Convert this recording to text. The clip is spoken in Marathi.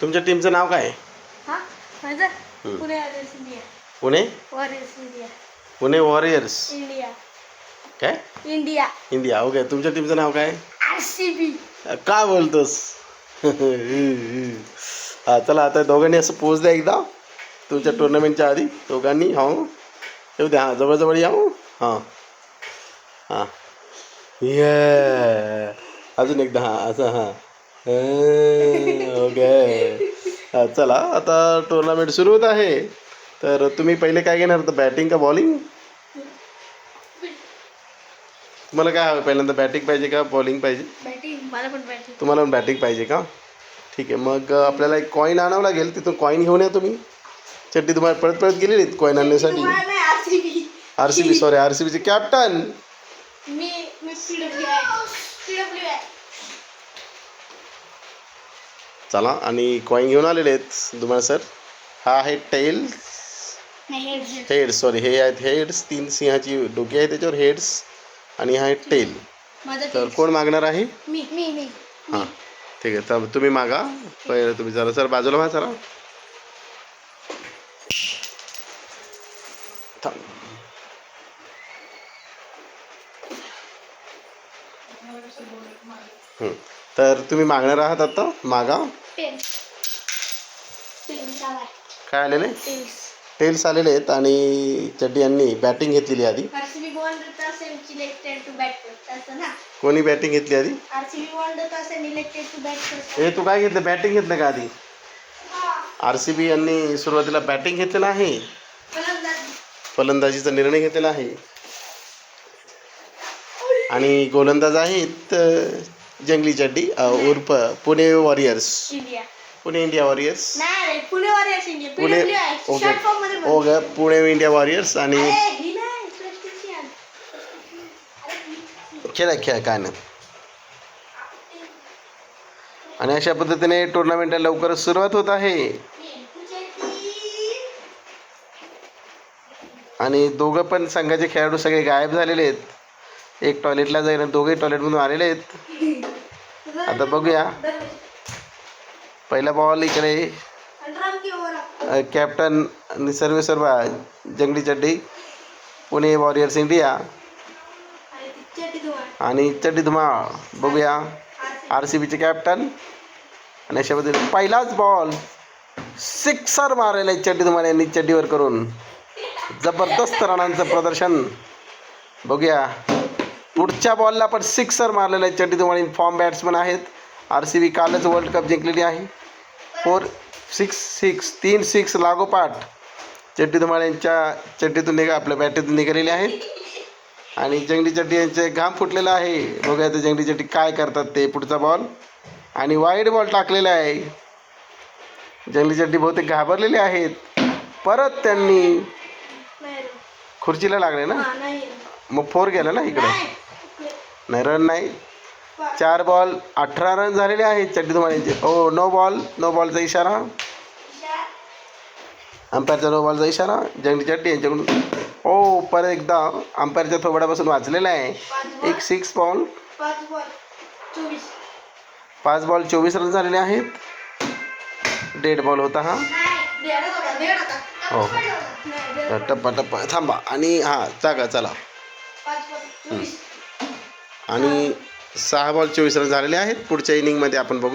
तुमच्या टीमचं नाव काय? आहे? हा माझं Pune warriors India Pune? Warriors India Pune warriors India काय? इंडिया इंडिया ओके तुमच्या टीमचं नाव काय? आर सी बी का बोलतोस? हा चला आता दोघांनी असं पोच द्या एकदा. तुमच्या टुर्नामेंटच्या आधी दोघांनी हो. येऊ द्या हां जवळजवळ या हो. हां. हां. ये अजून एकदा हां असं हां हा. चला आता टुर्नामेंट सुरू होत आहे. तर तुम्ही पहिले काय घेणार? तर बॅटिंग का बॉलिंग तुम्हाला काय हवं? पहिल्यांदा बॅटिंग पाहिजे का? बॉलिंग पाहिजे? तुम्हाला पण बॅटिंग पाहिजे का? ठीक आहे मग आपल्याला एक कॉईन आणावं लागेल. तिथून कॉईन घेऊन या तुम्ही. चड्डी तुम्हाला पळत पळत गेलेली कॉईन आणण्यासाठी. R C B sorry R C बीचे कॅप्टन चला आणि कॉईन घेऊन आलेले आहेत तुम्हाला सर. हा आहे टेल हेड सॉरी हे आहेत हेड्स तीन सिंहाची डोकी आहे त्याच्यावर हेड्स आणि हा आहे टेल तर कोण मागणार आहे? मी मी मी. हां ठीक आहे. तर तुम्ही मागा. पहिले तुम्ही जरा सर बाजूला व्हा जरा. थांब. तर तुम्ही मागणार आहात आता? मागा काय आलेले? टेल्स आलेले आहेत आणि चड्डी यांनी बॅटिंग घेतलेली आधी. कोणी बॅटिंग घेतली आधी? हे तू काय घेतलं? बॅटिंग घेतलं का आधी? आर सी बी यांनी सुरुवातीला बॅटिंग घेतलेलं आहे. फलंदाजी. फलंदाजीचा निर्णय घेतलेला आहे. आणि गोलंदाज आहेत जंगली चड्डी उर्फ Pune warriors. Pune India warriors. Pune okay. Okay Pune India warriors आणि. खेळा खेळा काय नाही. आणि अशा पद्धतीने टुर्नामेंटला लवकरच सुरुवात होत आहे. आणि दोघं पण संघाचे खेळाडू सगळे गायब झालेले आहेत. एक टॉयलेटला जाईल दोघे टॉयलेटमधून आलेले आहेत. आता बघूया. पहिला बॉल इकडे कॅप्टन निसर्ग सर्व जंगली चड्डी पुणे वॉरियर्स इंडिया आणि चड्डी धुमा धुमाळ. बघूया. आर सी बीचे कॅप्टन आणि अशा पद्धतीने पहिलाच बॉल सिक्सर मारलेला आहे चड्डी धुमाळ यांनी चड्डीवर करून. जबरदस्त रणांचं प्रदर्शन. बघूया. पुढच्या बॉलला पण सिक्सर मारलेला आहे. चड्डी धुमाळ फॉर्म बॅट्समन आहेत. आर सी बी कालच वर्ल्ड कप जिंकलेली आहे. फोर सिक्स सिक्स तीन सिक्स लागोपाठ चड्डी धुमाळ यांच्या चड्डीतून निघा आपल्या बॅटीतून निघालेले आहेत आणि जंगली चड्डी यांचे घाम फुटलेला आहे. बघूया ते जंगली चड्डी काय करतात ते पुढचा बॉल आणि वाईड बॉल टाकलेला आहे. जंगली चड्डी बहुतेक घाबरलेले आहेत. परत त्यांनी. खुर्चीला लागले ना. मग फोर गेला ना इकडे? नाही. रन नाही. चार बॉल अठरा रन झालेले आहेत चड्डी धुमाळ्यांचे ओ नो हो, बॉल नो बॉलचा इशारा. अंपायरचा नो बॉलचा इशारा. जंगली चड्डी यांच्याकडून ओ हो, परत एकदा अंपायरच्या थोबड्यापासून वाचलेला आहे. एक सिक्स बॉल पाच बॉल चोवीस रन झालेले आहेत. डेड बॉल होता हा. हो हो. टप्पा टप्पा. थांबा. आणि हां जागा चला. आणि सहा बॉल चोवीस रन झालेले आहेत. पुढच्या इनिंगमध्ये आपण बघू.